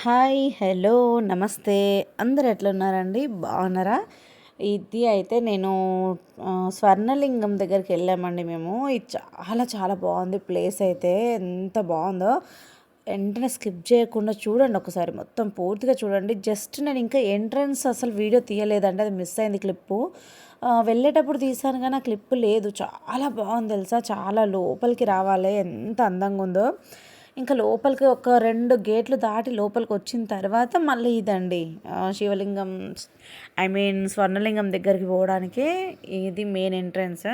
Hi hello నమస్తే. అందరు ఎట్లున్నారండి బాగున్నారా? ఇది అయితే నేను స్వర్ణలింగం దగ్గరికి వెళ్ళామండి మేము. ఇది చాలా చాలా బాగుంది ప్లేస్ అయితే. ఎంత బాగుందో. వెంటనే స్కిప్ చేయకుండా చూడండి ఒకసారి. మొత్తం పూర్తిగా చూడండి. జస్ట్ నేను ఇంకా ఎంట్రన్స్ అసలు వీడియో తీయలేదండి. అది మిస్ అయింది క్లిప్పు. వెళ్ళేటప్పుడు తీసాను కానీ ఆ క్లిప్ లేదు. చాలా బాగుంది తెలుసా? చాలా లోపలికి రావాలి. ఎంత అందంగా ఉందో. ఇంకా లోపలికి ఒక రెండు గేట్లు దాటి లోపలికి వచ్చిన తర్వాత మళ్ళీ ఇదండి. శివలింగం ఐ మీన్ స్వర్ణలింగం దగ్గరికి పోవడానికి ఇది మెయిన్ ఎంట్రన్స్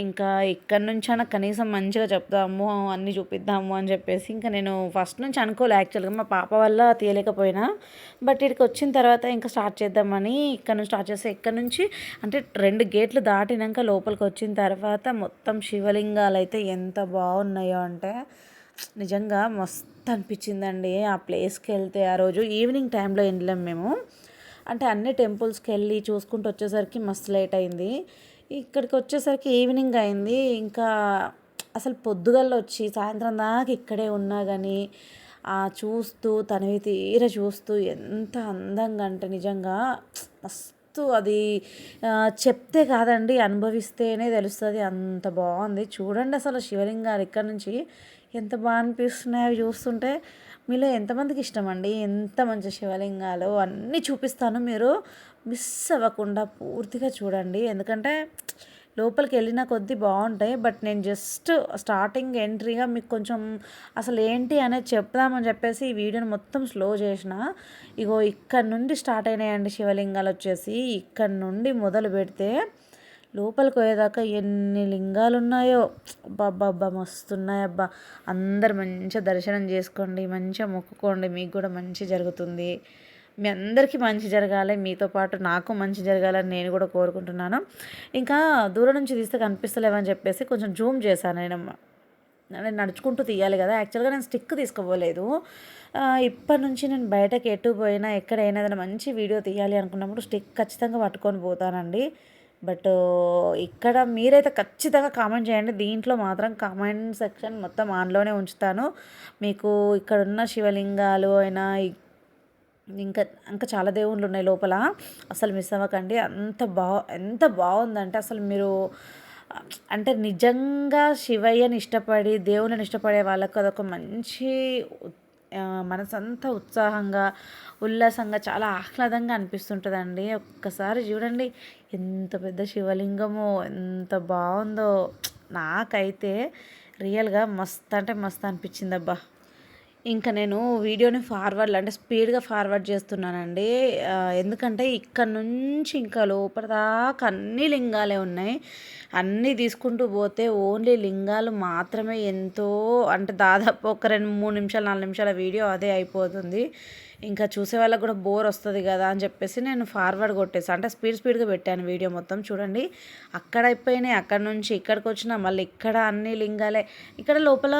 ఇంకా ఇక్కడ నుంచైనా కనీసం మంచిగా చెప్దాము అన్నీ చూపిద్దాము అని చెప్పేసి ఇంకా నేను ఫస్ట్ నుంచి అనుకోలే యాక్చువల్గా మా పాప వల్ల తీయలేకపోయినా బట్ ఇక్కడికి వచ్చిన తర్వాత ఇంకా స్టార్ట్ చేద్దామని ఇక్కడ నుంచి స్టార్ట్ చేస్తే ఇక్కడ నుంచి అంటే రెండు గేట్లు దాటినాక లోపలికి వచ్చిన తర్వాత మొత్తం శివలింగాలు అయితే ఎంత బాగున్నాయో అంటే నిజంగా మస్తు అనిపించిందండి ఆ ప్లేస్కి వెళ్తే ఆ రోజు ఈవినింగ్ టైంలో వెళ్ళాం మేము. అంటే అన్ని టెంపుల్స్కి వెళ్ళి చూసుకుంటూ వచ్చేసరికి మస్తు లేట్ అయింది. ఇక్కడికి వచ్చేసరికి ఈవినింగ్ అయింది. ఇంకా అసలు పొద్దుగల్లో వచ్చి సాయంత్రం దాకా ఇక్కడే ఉన్నా కానీ ఆ చూస్తూ తనవి తీర చూస్తూ ఎంత అందంగా అంటే నిజంగా మస్తు అది చెప్తే కాదండి అనుభవిస్తేనే తెలుస్తుంది. అంత బాగుంది. చూడండి అసలు శివలింగాలు ఇక్కడ నుంచి ఎంత బాగా అనిపిస్తున్నాయి అవి చూస్తుంటే మీలో ఎంతమందికి ఇష్టం అండి ఎంత మంచి శివలింగాలు? అన్నీ చూపిస్తాను. మీరు మిస్ అవ్వకుండా పూర్తిగా చూడండి. ఎందుకంటే లోపలికి వెళ్ళిన కొద్దీ బాగుంటాయి. బట్ నేను జస్ట్ స్టార్టింగ్ ఎంట్రీగా మీకు కొంచెం అసలు ఏంటి అనేది చెప్దామని చెప్పేసి ఈ వీడియోని మొత్తం స్లో చేసిన. ఇగో ఇక్కడ నుండి స్టార్ట్ అయినాయండి శివలింగాలు వచ్చేసి. ఇక్కడ నుండి మొదలు పెడితే లోపలికి పోయేదాకా ఎన్ని లింగాలు ఉన్నాయో. అబ్బా మస్తున్నాయి అబ్బా. అందరు మంచిగా దర్శనం చేసుకోండి మంచిగా మొక్కుకోండి. మీకు కూడా మంచి జరుగుతుంది. మీ అందరికీ మంచి జరగాలి మీతో పాటు నాకు మంచి జరగాలని నేను కూడా కోరుకుంటున్నాను. ఇంకా దూరం నుంచి తీస్తే కనిపిస్తలేవని చెప్పేసి కొంచెం జూమ్ చేశాను నేను. నేను నడుచుకుంటూ తీయాలి కదా. యాక్చువల్గా నేను స్టిక్ తీసుకోపోలేదు ఇప్పటి నుంచి నేను బయటకు ఎటు పోయినా ఎక్కడైనా ఏదైనా మంచి వీడియో తీయాలి అనుకున్నప్పుడు స్టిక్ ఖచ్చితంగా పట్టుకొని పోతానండి. బట్ ఇక్కడ మీరైతే ఖచ్చితంగా కామెంట్ చేయండి. దీంట్లో మాత్రం కామెంట్ సెక్షన్ మొత్తం ఆన్లోనే ఉంచుతాను. మీకు ఇక్కడ ఉన్న శివలింగాలు అయినా ఇంకా ఇంకా చాలా దేవుళ్ళు ఉన్నాయి లోపల. అసలు మిస్ అవ్వకండి. అంత బా ఎంత బాగుందంటే అసలు మీరు అంటే నిజంగా శివయ్యని ఇష్టపడి దేవుళ్ళని ఇష్టపడే వాళ్ళకు అదొక మంచి మనసంతా ఉత్సాహంగా ఉల్లాసంగా చాలా ఆహ్లాదంగా అనిపిస్తుంటుందండి. ఒక్కసారి చూడండి ఎంత పెద్ద శివలింగమో ఎంత బాగుందో. నాకైతే రియల్గా మస్త్ అంటే మస్త్ అనిపించింది అబ్బా ఇంకా నేను వీడియోని ఫార్వర్డ్ అంటే స్పీడ్గా ఫార్వర్డ్ చేస్తున్నానండి. ఎందుకంటే ఇక్కడ నుంచి ఇంకా లోపల దాకా అన్ని లింగాలే ఉన్నాయి. అన్నీ తీసుకుంటూ పోతే ఓన్లీ లింగాలు మాత్రమే ఎంతో అంటే దాదాపు ఒక రెండు మూడు నిమిషాలు నాలుగు నిమిషాల వీడియో అదే అయిపోతుంది. ఇంకా చూసే వాళ్ళకి కూడా బోర్ వస్తుంది కదా అని చెప్పేసి నేను ఫార్వర్డ్ కొట్టేసి. అంటే స్పీడ్ స్పీడ్గా పెట్టాను వీడియో మొత్తం చూడండి. అక్కడ అయిపోయినాయి అక్కడ నుంచి ఇక్కడికి వచ్చిన మళ్ళీ ఇక్కడ అన్ని లింగాలే. ఇక్కడ లోపల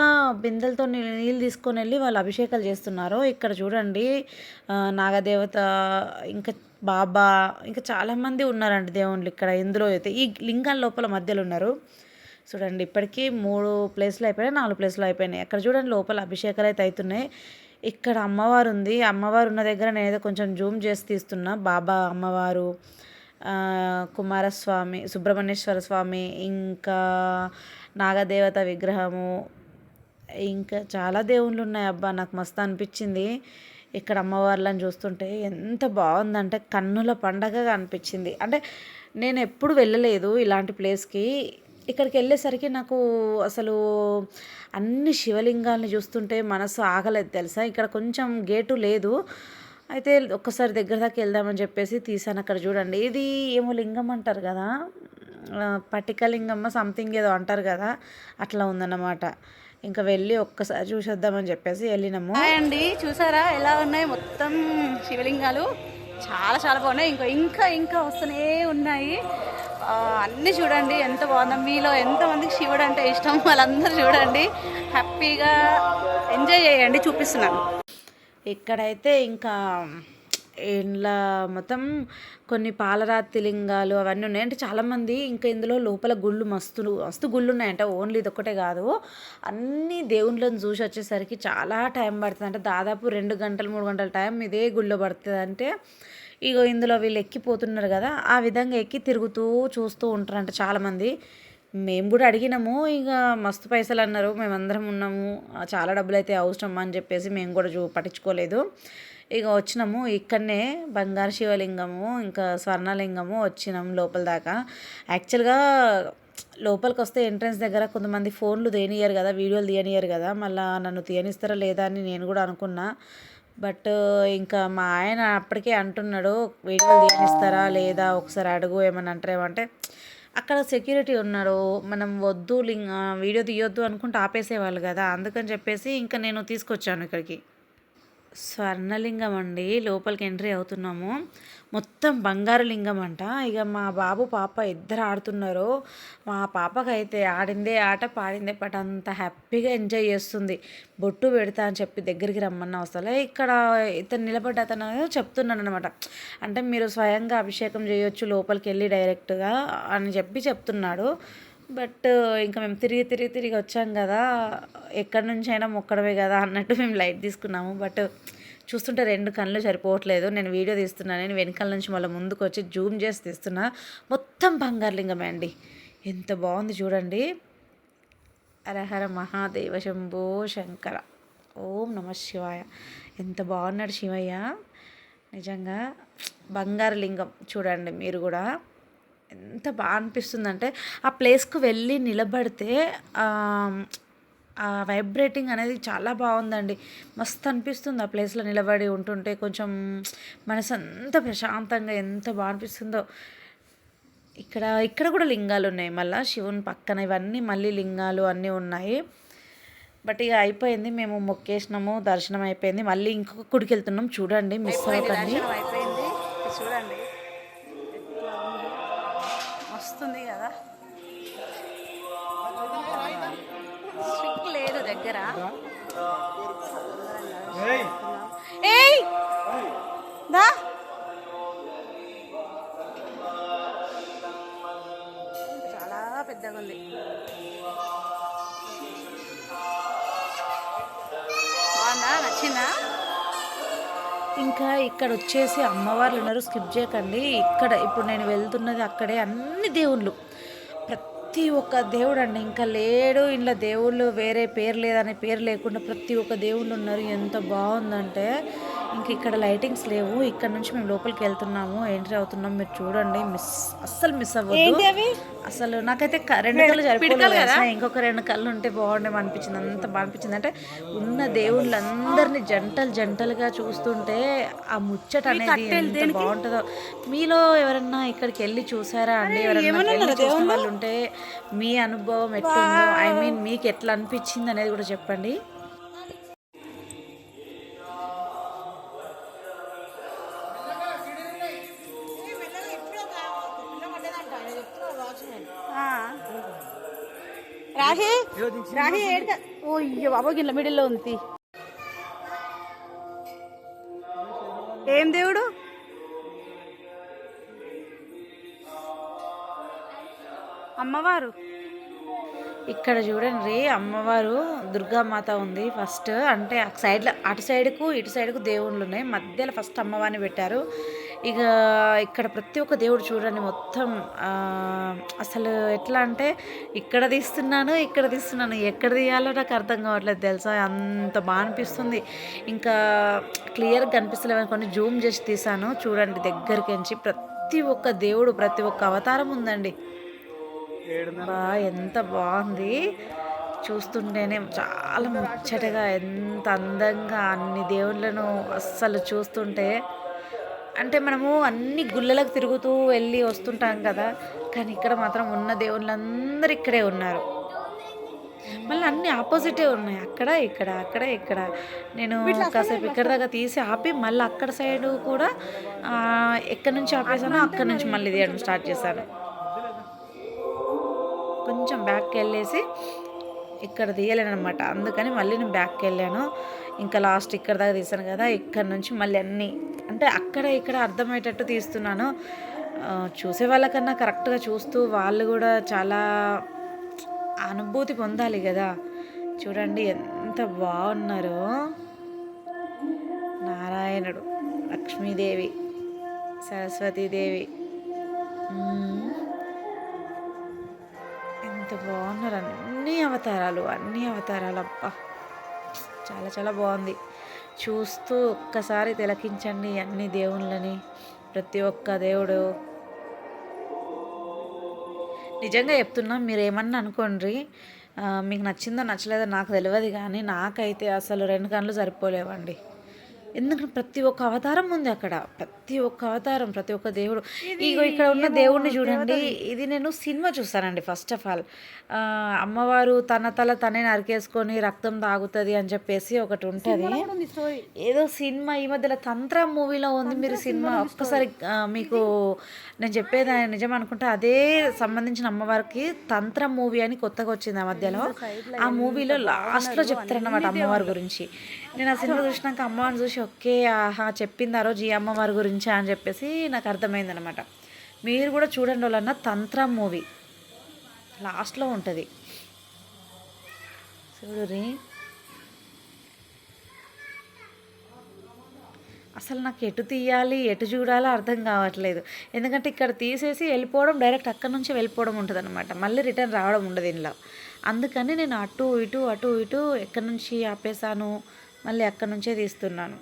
బిందెలతో నీళ్ళు తీసుకొని వెళ్ళి వాళ్ళు అభిషేకాలు చేస్తున్నారు. ఇక్కడ చూడండి నాగదేవత ఇంకా బాబా ఇంకా చాలామంది ఉన్నారండి దేవుళ్ళు ఇక్కడ. ఇందులో అయితే ఈ లింగాల లోపల మధ్యలో ఉన్నారు. చూడండి ఇప్పటికీ మూడు ప్లేస్లు అయిపోయినాయి నాలుగు ప్లేస్లు అయిపోయినాయి. అక్కడ చూడండి లోపల అభిషేకాలు అయితే అవుతున్నాయి. ఇక్కడ అమ్మవారు ఉంది అమ్మవారు ఉన్న దగ్గర నేనైతే కొంచెం జూమ్ చేసి తీస్తున్నా. బాబా అమ్మవారు కుమారస్వామి సుబ్రహ్మణ్యేశ్వర స్వామి ఇంకా నాగదేవత విగ్రహము ఇంకా చాలా దేవుళ్ళు ఉన్నాయి అబ్బా నాకు మస్తు అనిపించింది ఇక్కడ అమ్మవార్లను చూస్తుంటే. ఎంత బాగుందంటే కన్నుల పండగగా అనిపించింది. అంటే నేను ఎప్పుడు వెళ్ళలేదు ఇలాంటి ప్లేస్కి. ఇక్కడికి వెళ్ళేసరికి నాకు అసలు అన్ని శివలింగాల్ని చూస్తుంటే మనసు ఆగలేదు తెలుసా? ఇక్కడ కొంచెం గేటు లేదు. అయితే ఒక్కసారి దగ్గర దాకా వెళ్దామని చెప్పేసి తీసాను అక్కడ చూడండి. ఇది ఏమో లింగం అంటారు కదా? పటికలింగమ్మ సంథింగ్ ఏదో అంటారు కదా? అట్లా ఉందన్నమాట. ఇంకా వెళ్ళి ఒక్కసారి చూసేద్దామని చెప్పేసి వెళ్ళినాము. అండి చూసారా? ఎలా ఉన్నాయి? మొత్తం శివలింగాలు. చాలా చాలా బాగున్నాయి. ఇంకా ఇంకా ఇంకా వస్తూనే ఉన్నాయి. అన్నీ చూడండి ఎంత బాగుందో. మీలో ఎంతమందికి శివుడు అంటే ఇష్టం వాళ్ళందరూ చూడండి. హ్యాపీగా ఎంజాయ్ చేయండి చూపిస్తున్నాను. ఇక్కడైతే ఇంకా ఇంట్లో మొత్తం కొన్ని పాలరాతి లింగాలు అవన్నీ ఉన్నాయి. అంటే చాలామంది ఇంకా ఇందులో లోపల గుళ్ళు మస్తు మస్తు గుళ్ళు ఉన్నాయంట ఓన్లీ ఇది కాదు. అన్ని దేవుళ్ళని చూసి వచ్చేసరికి చాలా టైం పడుతుంది అంటే దాదాపు రెండు గంటలు మూడు గంటల టైం ఇదే గుళ్ళో పడుతుంది అంటే ఇగో ఇందులో వీళ్ళు ఎక్కిపోతున్నారు కదా ఆ విధంగా ఎక్కి తిరుగుతూ చూస్తూ ఉంటారంట చాలామంది. మేము కూడా అడిగినాము ఇక మస్తు పైసలు అన్నారు మేమందరం ఉన్నాము చాలా డబ్బులు అయితే అవసరం అని చెప్పేసి మేము కూడా చూ పట్టించుకోలేదు. ఇక వచ్చినాము ఇక్కడనే బంగారు శివలింగము ఇంకా స్వర్ణలింగము వచ్చినాం లోపల దాకా. యాక్చువల్గా లోపలికి వస్తే ఎంట్రన్స్ దగ్గర కొంతమంది ఫోన్లు తీయనియరు కదా వీడియోలు తీయనియరు కదా మళ్ళీ నన్ను తీయనిస్తారా లేదా అని నేను కూడా అనుకున్నా. బట్ ఇంకా మా ఆయన అప్పటికే అంటున్నాడు వీడియోలు తీయనిస్తారా లేదా? ఒకసారి అడుగు ఏమని అంటారేమంటే అక్కడ సెక్యూరిటీ ఉన్నారు మనం వద్దు లింగ్ వీడియో తీయొద్దు అనుకుంటే ఆపేసేవాళ్ళు కదా. అందుకని చెప్పేసి ఇంకా నేను తీసుకొచ్చాను ఇక్కడికి. స్వర్ణలింగం అండి. లోపలికి ఎంట్రీ అవుతున్నాము. మొత్తం బంగారు లింగం అంట. ఇక మా బాబు పాప ఇద్దరు ఆడుతున్నారు. మా పాపకైతే ఆడిందే ఆట పాడిందే పాట అంత హ్యాపీగా ఎంజాయ్ చేస్తుంది. బొట్టు పెడతా అని చెప్పి దగ్గరికి రమ్మన్న అవసరం ఇక్కడ ఇతను నిలబడ్డ అతను చెప్తున్నాను అనమాట అంటే మీరు స్వయంగా అభిషేకం చేయొచ్చు లోపలికి వెళ్ళి డైరెక్ట్గా అని చెప్పి చెప్తున్నాడు. బట్ ఇంకా మేము తిరిగి తిరిగి తిరిగి వచ్చాం కదా. ఎక్కడి నుంచి అయినా మొక్కడమే కదా అన్నట్టు మేము లైట్ తీసుకున్నాము. బట్ చూస్తుంటే రెండు కళ్ళు సరిపోవట్లేదు. నేను వీడియో తీస్తున్నాను నేను వెనకాల నుంచి మళ్ళీ ముందుకు వచ్చి జూమ్ చేసి తీస్తున్నా. మొత్తం బంగారలింగమే అండి. ఎంత బాగుంది చూడండి. హరహర మహాదేవ శంభో శంకర. ఓం నమ శివాయ. ఎంత బాగున్నాడు శివయ్య. నిజంగా బంగారు లింగం చూడండి మీరు కూడా. ఎంత బాగా అనిపిస్తుందంటే ఆ ప్లేస్కి వెళ్ళి నిలబడితే వైబ్రేటింగ్ అనేది చాలా బాగుందండి. మస్తు అనిపిస్తుంది ఆ ప్లేస్లో నిలబడి ఉంటుంటే. కొంచెం మనసు అంత ప్రశాంతంగా ఎంత బాగా అనిపిస్తుందో. ఇక్కడ ఇక్కడ కూడా లింగాలు ఉన్నాయి మళ్ళీ. శివుని పక్కన ఇవన్నీ మళ్ళీ లింగాలు అన్నీ ఉన్నాయి. బట్ ఇక అయిపోయింది. మేము మొక్కేసినాము. దర్శనం అయిపోయింది. మళ్ళీ ఇంకొక గుడికి వెళ్తున్నాం. చూడండి మిస్ అవ్వకండి. ఇది చూడండి. దగ్గర. ఏయ్. దా. చాలా పెద్దగా ఉంది బాగుందా? నచ్చిందా? ఇంకా ఇక్కడ వచ్చేసి అమ్మవార్లు ఉన్నారు. స్కిప్ చేయకండి. ఇక్కడ ఇప్పుడు నేను వెళ్తున్నది అక్కడే అన్ని దేవుళ్ళు. ప్రతి ప్రతి ఒక్క దేవుడు అండి ఇంకా లేడు ఇంట్లో దేవుళ్ళు వేరే పేరు లేదనే పేరు లేకుండా ప్రతి ఒక్క దేవుళ్ళు ఉన్నారు. ఎంత బాగుందంటే ఇంక ఇక్కడ లైటింగ్స్ లేవు. ఇక్కడ నుంచి మేము లోపలికి వెళ్తున్నాము. ఎంట్రీ అవుతున్నాం. మీరు చూడండి. మిస్ అస్సలు మిస్ అవ్వద్దు. అవి? అసలు నాకైతే రెండు కళ్ళు సరిపోలేదు ఇంకొక రెండు కళ్ళు ఉంటే బాగుండే అనిపించింది. అంత బాగా అనిపించింది. అంటే ఉన్న దేవుళ్ళందరినీ జంటలు జంటలుగా చూస్తుంటే ఆ ముచ్చట అనేది ఎంత బాగుంటుందో. మీలో ఎవరన్నా ఇక్కడికి వెళ్ళి చూసారా అండి? ఎవరన్నా వెళ్ళి చూసిన వాళ్ళు ఉంటే మీ అనుభవం ఎట్లుందో ఐ మీన్ మీకు ఎట్లా అనిపించింది అనేది కూడా చెప్పండి. రాహి ఓ అయ్యో బాబా మిడిల్లో ఉంది ఏం దేవుడు? అమ్మవారు? ఇక్కడ చూడండి అమ్మవారు దుర్గామాత ఉంది ఫస్ట్. అంటే ఆ సైడ్లో అటు సైడ్కు ఇటు సైడ్కు దేవుళ్ళు ఉన్నాయి మధ్యలో ఫస్ట్ అమ్మవారిని పెట్టారు. ఇక ఇక్కడ ప్రతి ఒక్క దేవుడు చూడండి మొత్తం అసలు ఎట్లా అంటే ఇక్కడ తీస్తున్నాను ఇక్కడ తీస్తున్నాను ఎక్కడ తీయాలో నాకు అర్థం కావట్లేదు తెలుసా? అంత బాగా అనిపిస్తుంది. ఇంకా క్లియర్గా కనిపిస్తలేదు కొన్ని జూమ్ చేసి తీసాను చూడండి దగ్గరికి నుంచి ప్రతి ఒక్క దేవుడు ప్రతి ఒక్క అవతారం ఉందండి. బా ఎంత బాగుంది. చూస్తుంటేనే చాలా ముచ్చటగా ఎంత అందంగా అన్ని దేవుళ్ళను అస్సలు చూస్తుంటే అంటే మనము అన్ని గుళ్ళలకు తిరుగుతూ వెళ్ళి వస్తుంటాం కదా కానీ ఇక్కడ మాత్రం ఉన్న దేవుళ్ళందరూ ఇక్కడే ఉన్నారు. మళ్ళీ అన్ని ఆపోజిటే ఉన్నాయి. అక్కడ ఇక్కడ అక్కడ ఇక్కడ. నేను కాసేపు ఇక్కడ దాకా తీసి ఆపి మళ్ళీ అక్కడ సైడ్ కూడా ఎక్కడి నుంచి ఆపేసానో అక్కడ నుంచి మళ్ళీ తీయడం స్టార్ట్ చేశాను. కొంచెం బ్యాక్కి వెళ్ళేసి ఇక్కడ తీయలేను అనమాట అందుకని మళ్ళీ నేను బ్యాక్కి వెళ్ళాను. ఇంకా లాస్ట్ ఇక్కడ దాకా తీసాను కదా ఇక్కడ నుంచి మళ్ళీ అన్నీ. అంటే అక్కడ ఇక్కడ అర్థమయ్యేటట్టు తీస్తున్నాను. చూసే వాళ్ళకన్నా కరెక్ట్గా చూస్తూ వాళ్ళు కూడా చాలా అనుభూతి పొందాలి కదా. చూడండి ఎంత బాగున్నారో. నారాయణుడు లక్ష్మీదేవి సరస్వతీదేవి. ఎంత బాగున్నారు. అన్ని అవతారాలు అన్ని అవతారాలు. అబ్బా. చాలా చాలా బాగుంది. చూస్తూ ఒక్కసారి తిలకించండి అన్ని దేవుళ్ళని. ప్రతి ఒక్క దేవుడు. నిజంగా చెప్తున్నా మీరు ఏమన్నా అనుకోండి మీకు నచ్చిందో నచ్చలేదో నాకు తెలియదు కానీ నాకైతే అసలు రెండు కళ్ళు సరిపోలేవండి. ఎందుకంటే ప్రతి ఒక్క అవతారం ఉంది అక్కడ. ప్రతి ఒక్క అవతారం ప్రతి ఒక్క దేవుడు. ఇగో ఇక్కడ ఉన్న దేవుడిని చూడండి. ఇది నేను సినిమా చూస్తానండి ఫస్ట్ ఆఫ్ ఆల్. అమ్మవారు తన తల తనే నరికేసుకొని రక్తం తాగుతుంది అని చెప్పేసి ఒకటి ఉంటుంది. ఏదో సినిమా ఈ మధ్యలో తంత్ర మూవీలో ఉంది మీరు సినిమా ఒక్కసారి మీకు నేను చెప్పేది నిజం అనుకుంటే. అదే సంబంధించిన అమ్మవారికి తంత్ర మూవీ అని కొత్తగా వచ్చింది ఆ మధ్యలో. ఆ మూవీలో లాస్ట్లో చెప్తారన్నమాట అమ్మవారి గురించి. నేను ఆ సినిమా చూసినాక అమ్మవారిని చూసి ఓకే ఆహా చెప్పింది ఆ రోజు ఈ అమ్మవారి గురించి? అని చెప్పేసి నాకు అర్థమైంది అనమాట మీరు కూడా చూడండి వాళ్ళన్న తంత్ర మూవీ. లాస్ట్లో ఉంటుంది. చూడు రీ. అసలు నాకు ఎటు తీయాలి ఎటు చూడాలో అర్థం కావట్లేదు. ఎందుకంటే ఇక్కడ తీసేసి వెళ్ళిపోవడం డైరెక్ట్ అక్కడ నుంచి వెళ్ళిపోవడం ఉంటుంది అనమాట మళ్ళీ రిటర్న్ రావడం ఉండదు ఇంట్లో అందుకని నేను అటు ఇటు అటు ఇటు ఎక్కడి నుంచి ఆపేసాను మళ్ళీ అక్కడి నుంచే తీస్తున్నాను.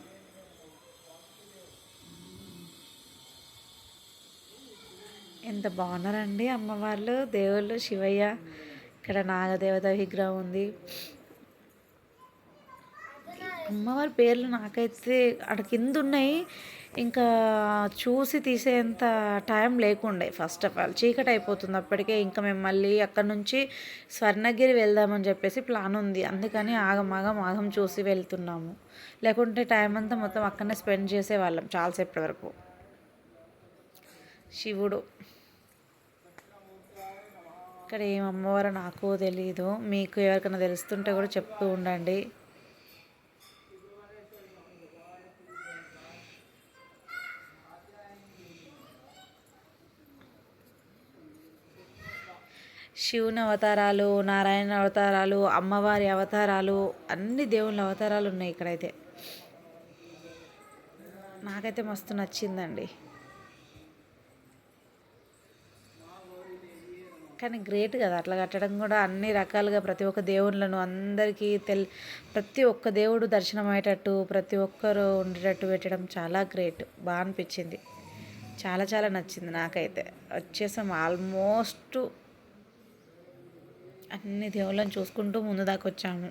ఎంత బాగున్నారండి అమ్మవార్లు దేవుళ్ళు శివయ్య. ఇక్కడ నాగదేవత విగ్రహం ఉంది. అమ్మవారి పేర్లు నాకైతే అక్కడ కింద ఉన్నాయి ఇంకా చూసి తీసేంత టైం లేకుండే ఫస్ట్ ఆఫ్ ఆల్. చీకటి అయిపోతుంది అప్పటికే. ఇంకా మేము మళ్ళీ అక్కడ నుంచి స్వర్ణగిరి వెళ్దామని చెప్పేసి ప్లాన్ ఉంది. అందుకని ఆగం ఆగం ఆగం చూసి వెళ్తున్నాము. లేకుంటే టైం అంతా మొత్తం అక్కడనే స్పెండ్ చేసేవాళ్ళం చాలాసేపటి వరకు. శివుడు. ఇక్కడ ఏం అమ్మవారో నాకు తెలియదు మీకు ఎవరికైనా తెలుస్తుంటే కూడా చెప్తూ ఉండండి. శివుని అవతారాలు నారాయణ అవతారాలు అమ్మవారి అవతారాలు అన్ని దేవుళ్ళ అవతారాలు ఉన్నాయి ఇక్కడైతే. నాకైతే మస్తు నచ్చిందండి. కానీ గ్రేట్ కదా. అట్లా కట్టడం కూడా అన్ని రకాలుగా ప్రతి ఒక్క దేవుళ్ళను అందరికీ తెల్ ప్రతి ఒక్క దేవుడు దర్శనం అయ్యేటట్టు ప్రతి ఒక్కరు ఉండేటట్టు పెట్టడం చాలా గ్రేట్. బాగా అనిపించింది. చాలా చాలా నచ్చింది నాకైతే. వచ్చేసాం ఆల్మోస్ట్ అన్ని దేవుళ్ళని చూసుకుంటూ ముందు దాకా వచ్చాము.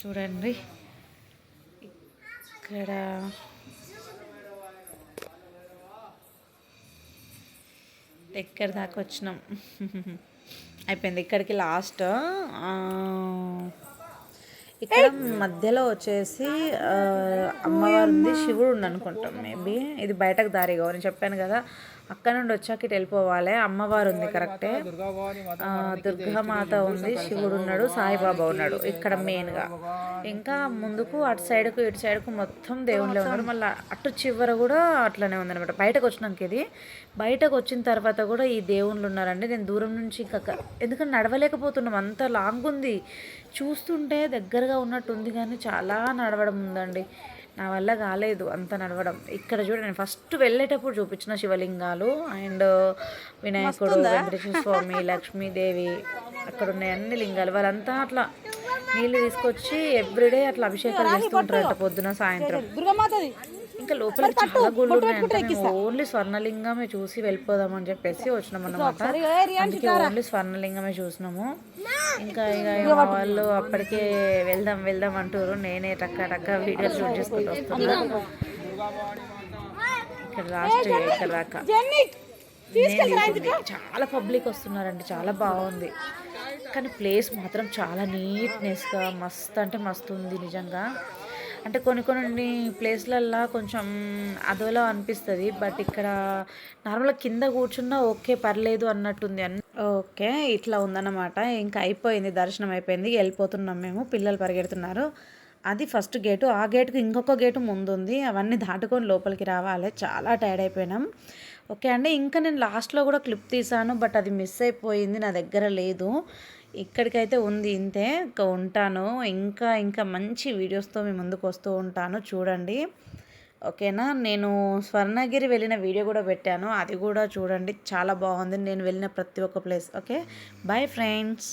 చూడండి. ఇక్కడ ఎక్కడి దాకా వచ్చినాం? అయిపోయింది. ఇక్కడికి లాస్ట్ ఇక్కడ మధ్యలో వచ్చేసి ఆ, అమ్మవారు ఉంది శివుడు ఉంది అనుకుంటాం మేబీ ఇది బయటకు దారిగా నేను చెప్పాను కదా అక్కడ నుండి వచ్చాక ఇటు వెళ్ళిపోవాలి. అమ్మవారు ఉంది కరెక్టే దుర్గామాత ఉంది శివుడు ఉన్నాడు సాయిబాబా ఉన్నాడు ఇక్కడ మెయిన్గా. ఇంకా ముందుకు అటు సైడ్కు ఇటు సైడ్కు మొత్తం దేవుళ్ళే ఉన్నారు. మళ్ళీ అటు చివర కూడా అట్లనే ఉందన్నమాట. బయటకు వచ్చినాక ఇది. బయటకు వచ్చిన తర్వాత కూడా ఈ దేవుళ్ళు ఉన్నారండి. నేను దూరం నుంచి ఇంకా ఎందుకంటే నడవలేకపోతున్నాం. అంత లాంగ్ ఉంది. చూస్తుంటే దగ్గరగా ఉన్నట్టు ఉంది కానీ చాలా నడవడం ఉందండి. నా వల్ల కాలేదు అంత నడవడం. ఇక్కడ చూడండి ఫస్ట్ వెళ్ళేటప్పుడు చూపించిన శివలింగాలు అండ్ వినాయకుడు వెంకటేశ్వర స్వామి లక్ష్మీదేవి అక్కడ ఉన్నాయి అన్ని లింగాలు. వాళ్ళంతా అట్లా నీళ్ళు తీసుకొచ్చి ఎవ్రీడే అట్లా అభిషేకాలు చేస్తుంటారట పొద్దున సాయంత్రం. ఇంకా లోపల చాలా గుళ్ళు ఉన్నాయంటే. ఓన్లీ స్వర్ణలింగమే చూసి వెళ్ళిపోదామని చెప్పేసి వచ్చినాం అన్నమాట. అందుకే ఓన్లీ స్వర్ణలింగమే చూసినాము. ఇంకా ఇక వాళ్ళు అప్పటికే వెళ్దాం వెళ్దాం అంటారు నేనే టక్క టక్క వీడియో షూట్ చేసుకుంటూ వస్తున్నా. ఇక్కడ లాస్ట్ ఇక్కడ దాకా చాలా పబ్లిక్ వస్తున్నారండి చాలా బాగుంది. కానీ ప్లేస్ మాత్రం చాలా నీట్నెస్గా మస్తు అంటే మస్తు ఉంది నిజంగా. అంటే కొన్ని కొన్ని ప్లేస్లల్లో కొంచెం అదోలా అనిపిస్తుంది. బట్ ఇక్కడ నార్మల్గా కింద కూర్చున్నా ఓకే పర్లేదు అన్నట్టుంది. అన్ ఓకే ఇట్లా ఉందన్నమాట. ఇంకా అయిపోయింది దర్శనం అయిపోయింది. వెళ్ళిపోతున్నాం మేము పిల్లలు పరిగెడుతున్నారు. అది ఫస్ట్ గేటు. ఆ గేటుకు ఇంకొక గేటు ముందుంది. అవన్నీ దాటుకొని లోపలికి రావాలి. చాలా టైర్డ్ అయిపోయినాం. ఓకే అండి ఇంకా నేను లాస్ట్లో కూడా క్లిప్ తీసాను బట్ అది మిస్ అయిపోయింది నా దగ్గర లేదు. ఇక్కడికైతే ఉంది ఇంతే. ఇంకా ఉంటాను. ఇంకా ఇంకా మంచి వీడియోస్తో మీ ముందుకు వస్తూ ఉంటాను. చూడండి. ఓకేనా? నేను స్వర్ణగిరి వెళ్ళిన వీడియో కూడా పెట్టాను. అది కూడా చూడండి. చాలా బాగుంది. నేను వెళ్ళిన ప్రతి ఒక్క ప్లేస్. ఓకే? Bye friends.